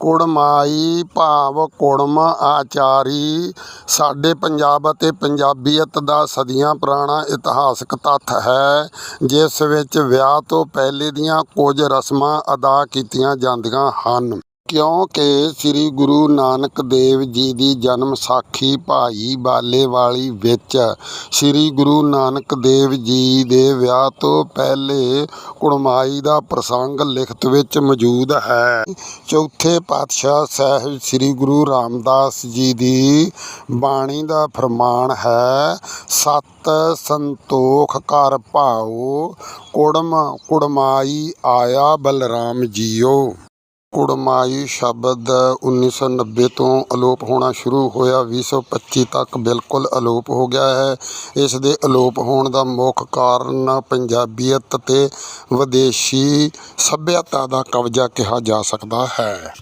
ਕੁੜਮਾਈ ਭਾਵ ਕੁੜਮ ਆਚਾਰੀ। ਸਾਡੇ ਪੰਜਾਬ ਅਤੇ ਪੰਜਾਬੀਅਤ ਦਾ ਸਦੀਆਂ ਪੁਰਾਣਾ ਇਤਿਹਾਸਕ ਤੱਥ ਹੈ, ਜਿਸ ਵਿੱਚ ਵਿਆਹ ਤੋਂ ਪਹਿਲੇ ਦੀਆਂ ਕੁਝ ਰਸਮਾਂ ਅਦਾ ਕੀਤੀਆਂ ਜਾਂਦੀਆਂ ਹਨ। ਕਿਉਂਕਿ ਸ੍ਰੀ ਗੁਰੂ ਨਾਨਕ ਦੇਵ ਜੀ ਦੀ ਜਨਮ ਸਾਖੀ ਭਾਈ ਬਾਲੇ ਵਾਲੀ ਵਿੱਚ ਸ੍ਰੀ ਗੁਰੂ ਨਾਨਕ ਦੇਵ ਜੀ ਦੇ ਵਿਆਹ ਤੋਂ ਪਹਿਲੇ ਕੁੜਮਾਈ ਦਾ ਪ੍ਰਸੰਗ ਲਿਖਤ ਵਿੱਚ ਮੌਜੂਦ ਹੈ। ਚੌਥੇ ਪਾਤਸ਼ਾਹ ਸਾਹਿਬ ਸ੍ਰੀ ਗੁਰੂ ਰਾਮਦਾਸ ਜੀ ਦੀ ਬਾਣੀ ਦਾ ਫਰਮਾਨ ਹੈ, ਸਤ ਸੰਤੋਖ ਕਰ ਭਾਉ, ਕੁੜਮ ਕੁੜਮਾਈ ਆਇਆ ਬਲਰਾਮ ਜੀਓ। ਕੁੜਮਾਈ ਸ਼ਬਦ 1990 ਤੋਂ ਅਲੋਪ ਹੋਣਾ ਸ਼ੁਰੂ ਹੋਇਆ। 2025 ਤੱਕ ਬਿਲਕੁਲ ਅਲੋਪ ਹੋ ਗਿਆ ਹੈ। ਇਸ ਦੇ ਅਲੋਪ ਹੋਣ ਦਾ ਮੁੱਖ ਕਾਰਨ ਪੰਜਾਬੀਅਤ ਤੇ ਵਿਦੇਸ਼ੀ ਸੱਭਿਅਤਾ ਦਾ ਕਬਜ਼ਾ ਕਿਹਾ ਜਾ ਸਕਦਾ ਹੈ।